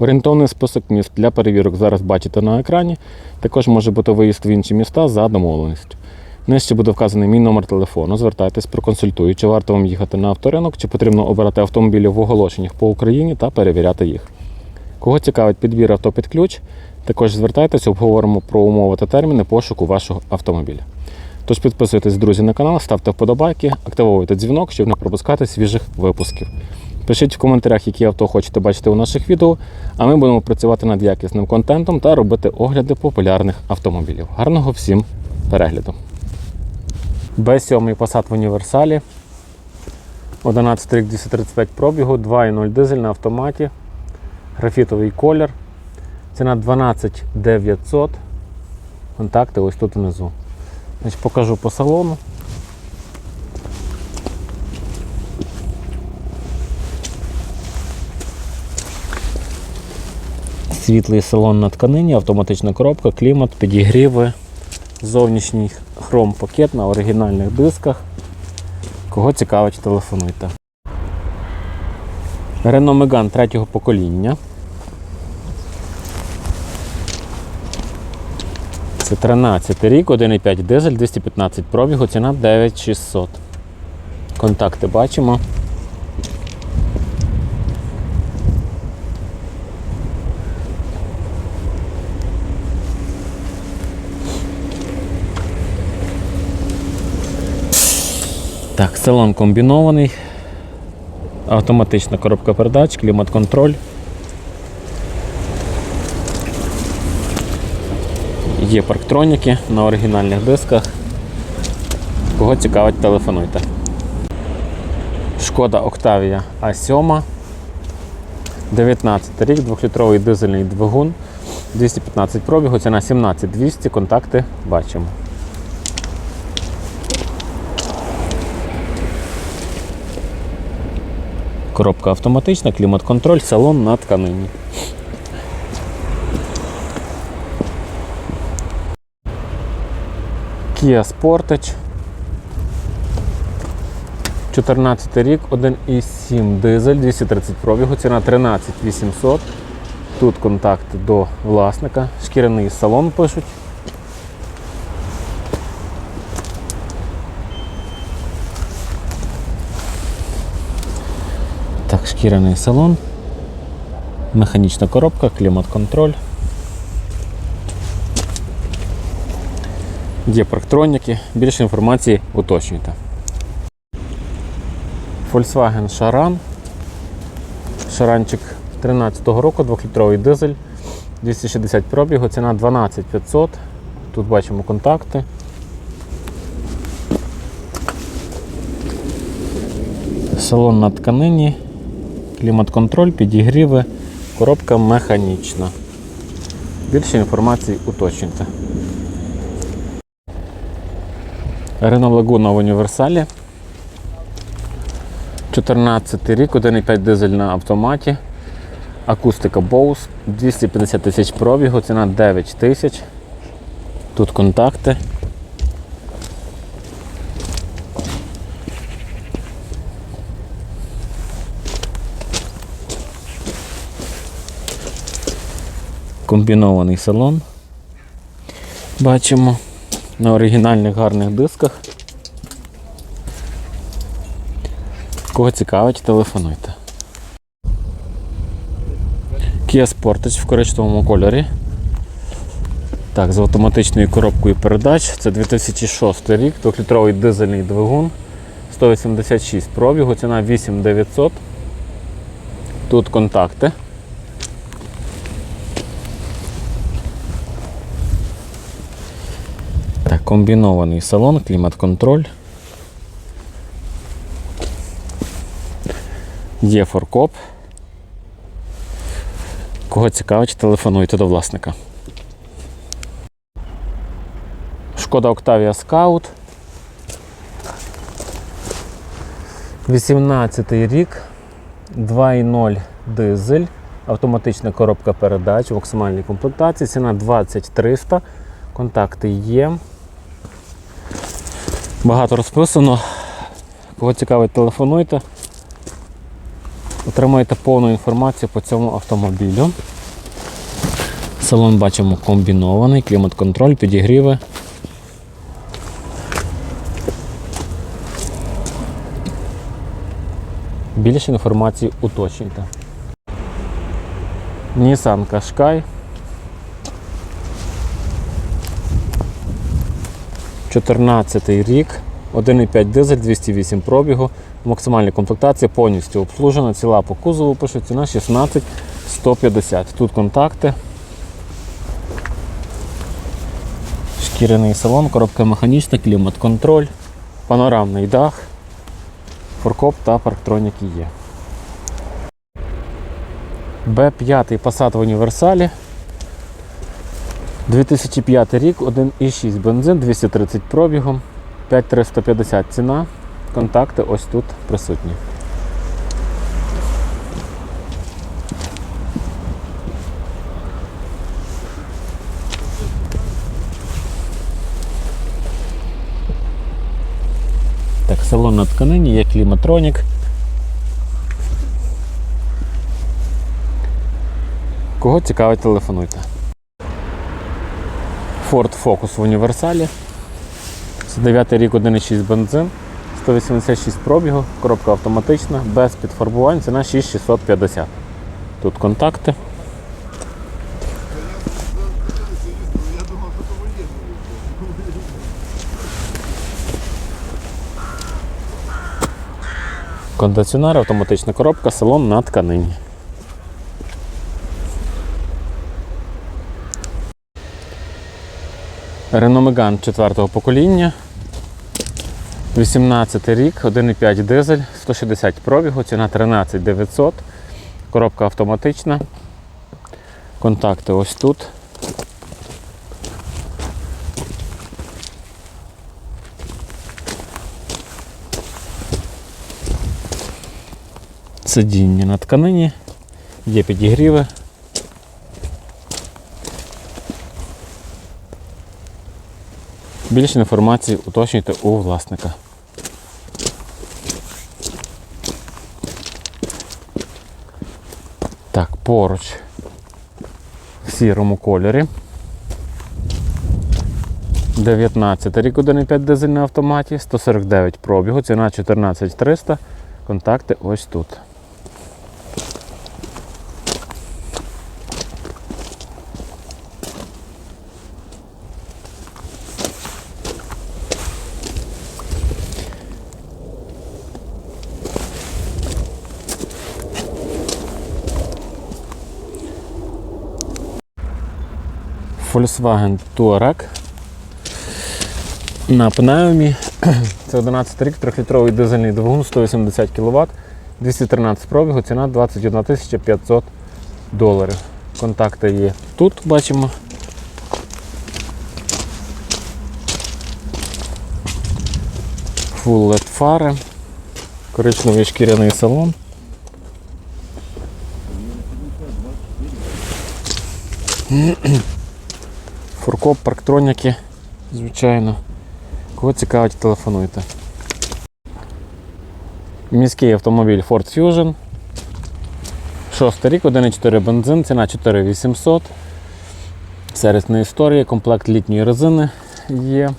Орієнтовний список міст для перевірок зараз бачите на екрані. Також може бути виїзд в інші міста за домовленістю. Нижче буде вказаний мій номер телефону. Звертайтесь, проконсультую, чи варто вам їхати на авторинок, чи потрібно обирати автомобілі в оголошеннях по Україні та перевіряти їх. Кого цікавить підбір авто під ключ, також звертайтесь, обговоримо про умови та терміни пошуку вашого автомобіля. Тож підписуйтесь, друзі, на канал, ставте вподобайки, активовуйте дзвінок, щоб не пропускати свіжих випусків. Пишіть в коментарях, які авто хочете бачити у наших відео, а ми будемо працювати над якісним контентом та робити огляди популярних автомобілів. Гарного всім перегляду! Б7 Passat в універсалі. 11 рік 235 пробігу, 2.0 дизель на автоматі, графітовий колір. Ціна 12 900. Контакти ось тут внизу. Значить, покажу по салону. Світлий салон на тканині, автоматична коробка, клімат, підігріви, зовнішній хром-пакет на оригінальних дисках. Кого цікавить, телефонуйте. Renault Megane третього покоління. Це 13 рік, 1,5 дизель, 215 пробігу, ціна 9600. Контакти бачимо. Так, салон комбінований. Автоматична коробка передач, клімат-контроль. Є парктроніки на оригінальних дисках. Кого цікавить, телефонуйте. Шкода Octavia A7. 19 рік, 2-літровий дизельний двигун, 215 пробігу, ціна 17200, контакти бачимо. Коробка автоматична, клімат-контроль, салон на тканині. Kia Sportage. 14 рік, 1,7 дизель, 230 пробігу, ціна 13 800. Тут контакт до власника, шкіряний салон пишуть. Так, шкіряний салон, механічна коробка, клімат-контроль. Є парктроніки, більше інформації уточнюйте. Volkswagen Charan. Шаранчик 13-го року, 2-літровий дизель, 260 пробігу, ціна 12 500. Тут бачимо контакти. Салон на тканині, клімат-контроль, підігріви, коробка механічна. Більше інформації уточнюйте. Renault Laguna в універсалі. 14 рік, 1,5 дизель на автоматі. Акустика Bose, 250 тисяч пробігу, ціна 9 тисяч. Тут контакти. Комбінований салон. Бачимо на оригінальних гарних дисках. Кого цікавить, телефонуйте. Kia Sportage в коричневому кольорі. Так, з автоматичною коробкою передач. Це 2006 рік, 2-літровий дизельний двигун, 186 пробігу, ціна 8900. Тут контакти. Комбінований салон, клімат-контроль. Є форкоп. Кого цікавить, телефонуйте до власника. Шкода Octavia Scout. 18 рік, 2.0 дизель, автоматична коробка передач в максимальній комплектації, ціна 20300, контакти є. Багато розписано. Кого цікавить, телефонуйте. Отримаєте повну інформацію по цьому автомобілю. Салон бачимо комбінований, клімат-контроль, підігріви. Більше інформації уточнюйте. Nissan Qashqai. 14 рік, 1,5 дизель, 208 пробігу, максимальна комплектація повністю обслужена, ціла по кузову пише, ціна 16 150. Тут контакти. Шкіряний салон, коробка механічна, клімат-контроль, панорамний дах, форкоп та парктроніки є. Б5 Passat в універсалі. 2005 рік, 1,6 бензин, 230 пробігом, 5350 ціна. Контакти ось тут присутні. Так, салон на тканині, є кліматронік. Кого цікавить, телефонуйте. Ford Focus в універсалі. Це 9 рік 1,6 бензин, 186 пробігу, коробка автоматична, без підфарбувань, ціна 6650. Тут контакти. Кондиціонер, автоматична коробка, салон на тканині. Renault Megane 4 покоління. 18 рік, 1,5 дизель, 160 пробігу, ціна 13 900. Коробка автоматична. Контакти ось тут. Сидіння на тканині, є підігріви. Більше інформації уточнюйте у власника. Так, поруч в сірому кольорі. 19 рік 1,5 дизель на автоматі, 149 пробігу, ціна 14300. Контакти ось тут. Volkswagen Touareg на пневмі. Це 11 рік, 3-літровий дизельний двигун, 180 кВт, 213 пробігу, ціна 21 500 доларів. Контакти є тут, бачимо. Full LED фари, коричневий шкіряний салон. Фуркоп, парктроніки, звичайно. Кого цікавить, телефонуйте. Міський автомобіль Ford Fusion. Шостий рік, 1,4 бензин, ціна 4800. Сервісна історія, комплект літньої резини є.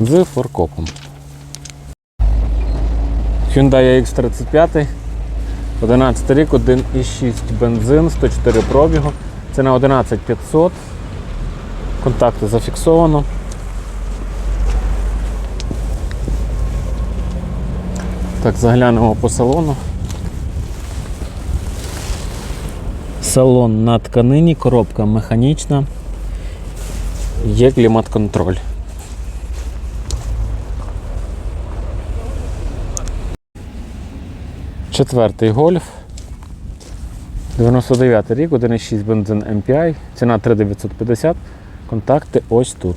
З форкопом. Hyundai X35, 11 рік, 1,6 бензин, 104 пробігу. Ціна 11500. Контакти зафіксовано. Так, заглянемо по салону. Салон на тканині, коробка механічна. Є клімат-контроль. Четвертий гольф. 99 рік, 1,6 бензин MPI, ціна 3950. Контакти ось тут.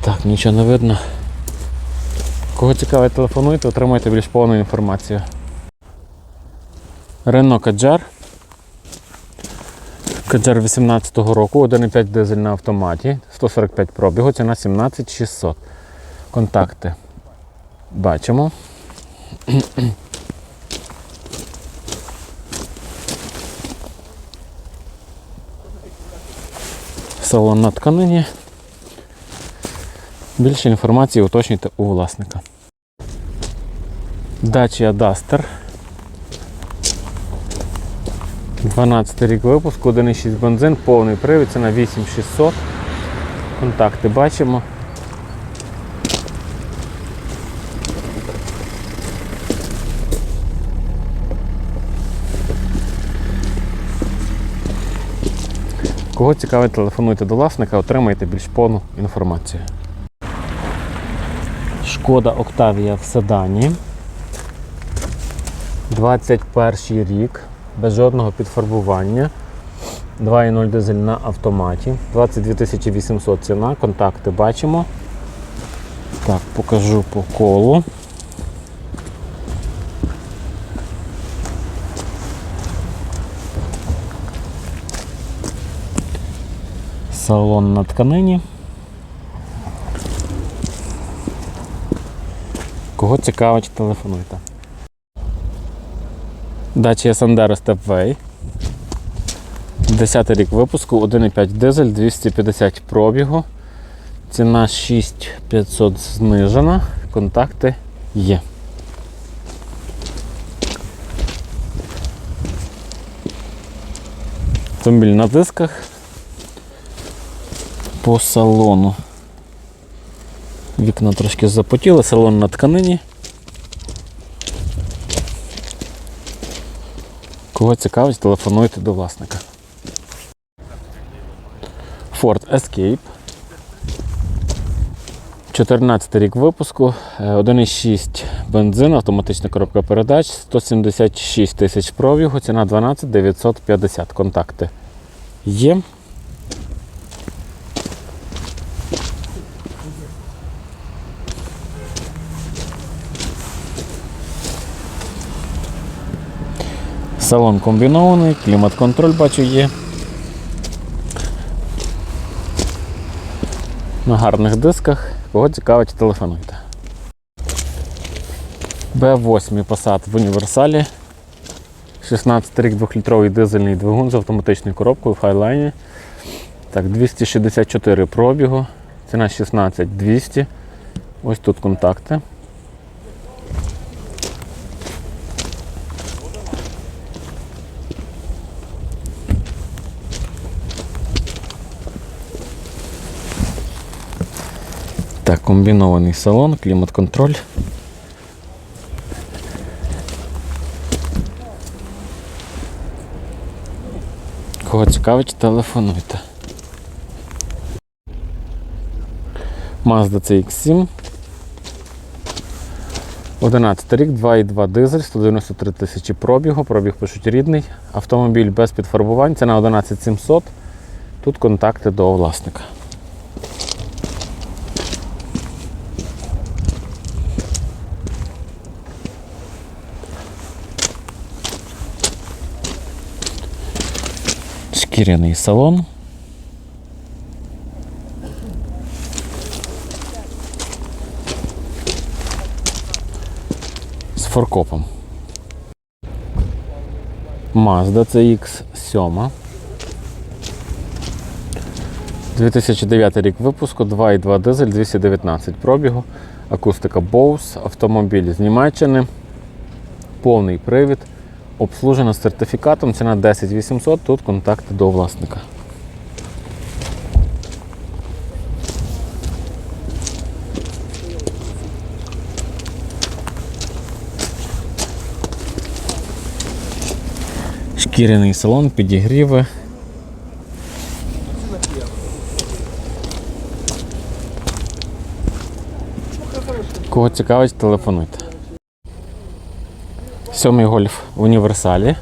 Так, нічого не видно. Кого цікавить, телефонуйте, отримайте більш повну інформацію. Рено Каджар. Каджар 18-го року, 1,5 дизель на автоматі, 145 пробігу, ціна 17600. Контакти бачимо. Салон на тканині. Більше інформації уточнюйте у власника. Dacia Duster. 12 рік випуску, 1,6 бензин, повний привід, ціна 8600. Контакти бачимо. Кого цікавить, телефонуйте до власника, отримайте більш повну інформацію. Шкода Октавія в седані. 21 рік, без жодного підфарбування. 2,0 дизель на автоматі. 22 800 ціна, контакти бачимо. Так, покажу по колу. Салон на тканині. Кого цікавить, телефонуйте. Dacia Sandero Stepway. 10 рік випуску, 1,5 дизель, 250 пробігу. Ціна 6500 знижена. Контакти є. Автомобіль на дисках. По салону. Вікна трошки запотіли, салон на тканині. Кого цікавить, телефонуйте до власника. Ford Escape. 14 рік випуску, е, 1,6 бензин, автоматична коробка передач, 176 тисяч пробігу, ціна 12 950. Контакти є. Салон комбінований, клімат-контроль бачу є. На гарних дисках. Кого цікавить, телефонуйте. Б8 Passat в універсалі. 16 рік 2-літровий дизельний двигун з автоматичною коробкою в хайлайні. Так, 264 пробігу. Ціна 16 200. Ось тут контакти. Так, комбінований салон, клімат-контроль. Кого цікавить, телефонуйте. Mazda CX7. 11 рік, 2,2 дизель, 193 тисячі пробігу, пробіг пишуть рідний. Автомобіль без підфарбувань, ціна 11700. Тут контакти до власника. Шкіряний салон. З форкопом. Mazda CX7. 2009 рік випуску, 2,2 дизель, 219 пробігу, акустика Bose, автомобіль з Німеччини, повний привід, Обслужена сертифікатом, ціна 10800, тут контакти до власника. Шкіряний салон, підігріви. Кого цікавить, телефонуйте. Сьомий гольф в універсалі.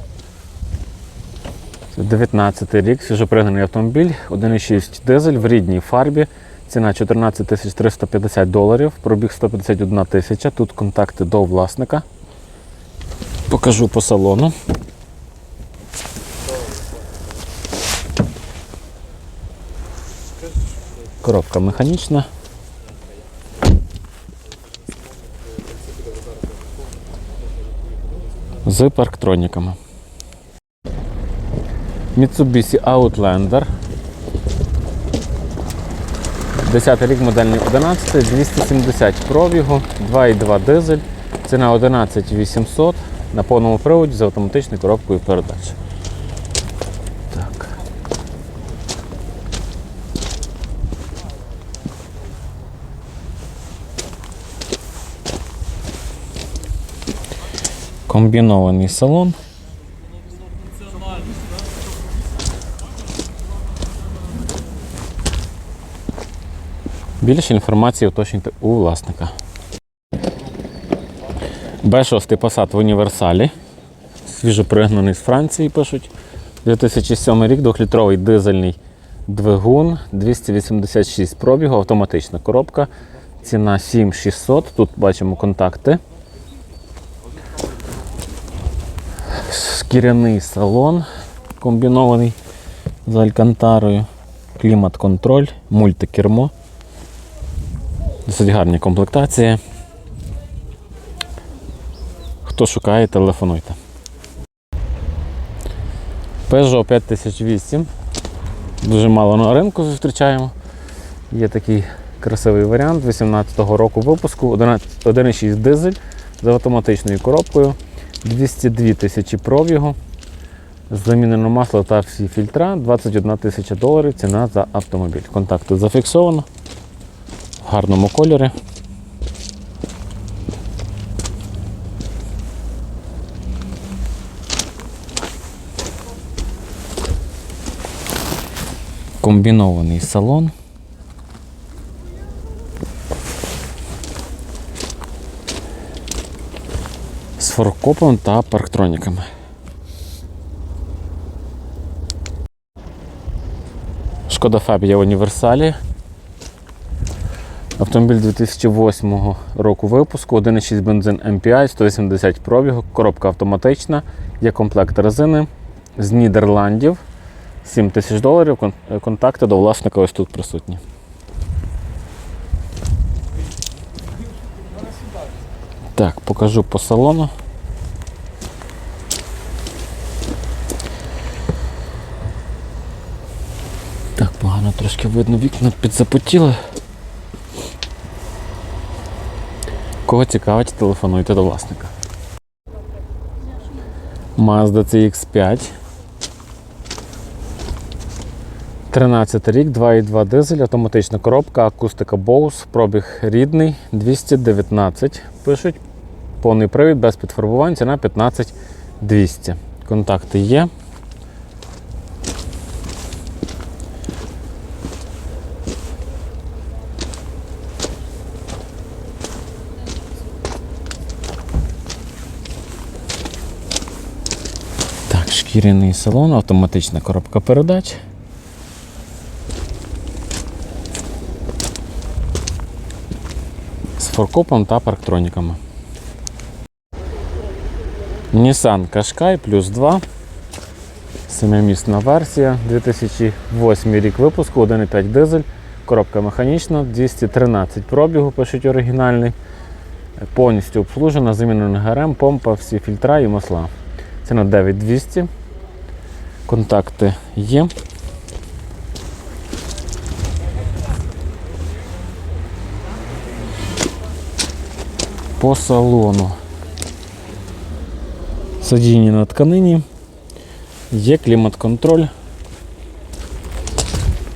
Це 19 рік, свіжопригнаний автомобіль, 1,6 дизель в рідній фарбі. Ціна 14 350 доларів, пробіг 151 тисяча. Тут контакти до власника. Покажу по салону. Коробка механічна. З парктроніками. Mitsubishi Outlander. 10 рік модельний 11, 270 пробігу, 2,2 дизель, ціна 11 800 на повному приводі з автоматичною коробкою передач. Комбінований салон. Більше інформації уточнюйте у власника. Б6 Passat в універсалі. Свіжопригнаний з Франції пишуть. 2007 рік, 2-літровий дизельний двигун, 286 пробігу, автоматична коробка. Ціна 7600. Тут бачимо контакти. Шкіряний салон комбінований з алькантарою, клімат-контроль, мультикермо. Досить гарні комплектації. Хто шукає, телефонуйте. Peugeot 5008. Дуже мало на ринку зустрічаємо. Є такий красивий варіант 18-го року випуску, 11 1,6 дизель з автоматичною коробкою, 202 тисячі пробігу. Замінено масло та всі фільтра, 21 тисяча доларів ціна за автомобіль. Контакти зафіксовано в гарному кольорі. Комбінований салон. Форкопом та парктроніками. Шкода Фабія в універсалі. Автомобіль 2008 року випуску, 1,6 бензин MPI, 180 пробігу, коробка автоматична, є комплект резини з Нідерландів. 7 тисяч доларів. Е, Контакти до власника ось тут присутні. Так, покажу по салону. Так, погано трошки видно, вікна підзапотіли. Кого цікавить, телефонуйте до власника. Mazda CX5. 13 рік, 2,2 дизель, автоматична коробка, акустика Bose, пробіг рідний, 219 пишуть. Повний привід без підфарбувань, ціна 15 200. Контакти є. Так, шкіряний салон, автоматична коробка передач. з форкопом та парктроніками. Nissan Qashqai плюс 2. Семимісна версія. 2008 рік випуску, 1,5 дизель, коробка механічна, 213 пробігу, пишуть оригінальний. Повністю обслужена, замінений ГРМ, помпа, всі фільтра і масла. Ціна 9200. Контакти є. По салону. Сидіння на тканині. Є клімат-контроль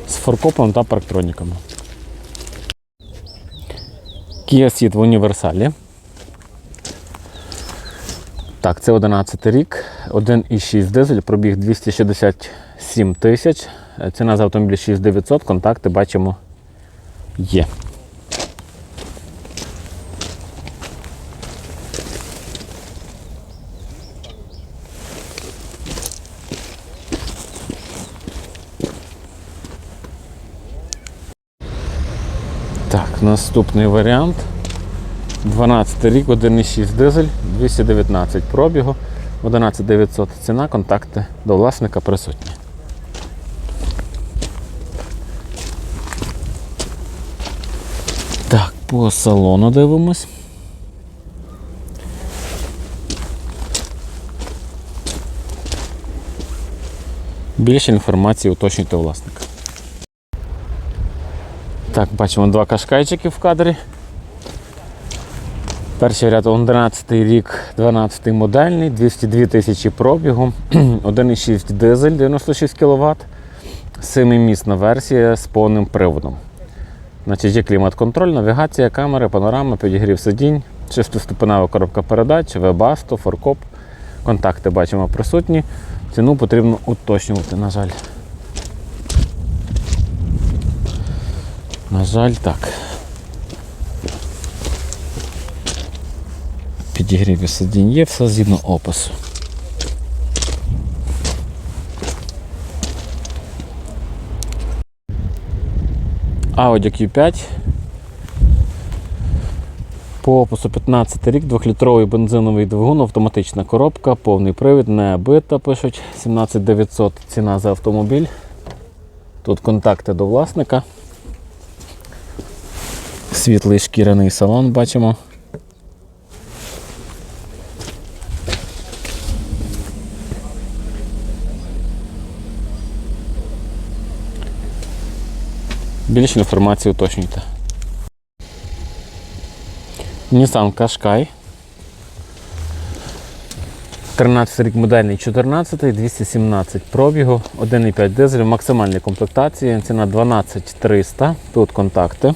з форкопом та парктроніками. Kia Ceed в універсалі. Так, це 11 рік, 1,6 дизель, пробіг 267 тисяч. Е, ціна за автомобіль 6900, контакти бачимо є. Так, наступний варіант. 12 рік, 1,6 дизель, 219 пробігу, 11900 ціна, контакти до власника присутні. Так, по салону дивимось. Більше інформації уточнюйте власника. Так, бачимо два кашкайчики в кадрі. Перший ряд 11 рік, 12 модельний, 202 тисячі пробігу, 1,6 дизель 96 кВт, 7-місна версія з повним приводом. Значить, є клімат-контроль, навігація, камери, панорама, підігрів сидінь, шестиступенева коробка передач, вебасто, форкоп. Контакти бачимо присутні. Ціну потрібно уточнювати, на жаль. На жаль, так. Підігрів і сидінь є, все згідно опису. Audi Q5. По опису 15 рік, 2-літровий бензиновий двигун, автоматична коробка, повний привід, не бита, пишуть 17900 ціна за автомобіль. Тут контакти до власника. Світлий шкіряний салон бачимо. Більше інформації уточнюйте. Nissan Qashqai. 13 рік модельний 14, 217 пробігу, 1,5 дизель, максимальні комплектації, ціна 12300. Тут контакти.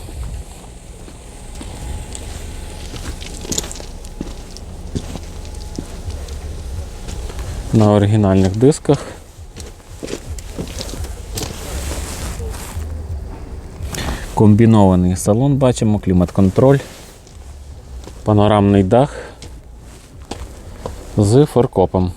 На оригінальних дисках. Комбінований салон бачимо, клімат-контроль, панорамний дах з форкопом.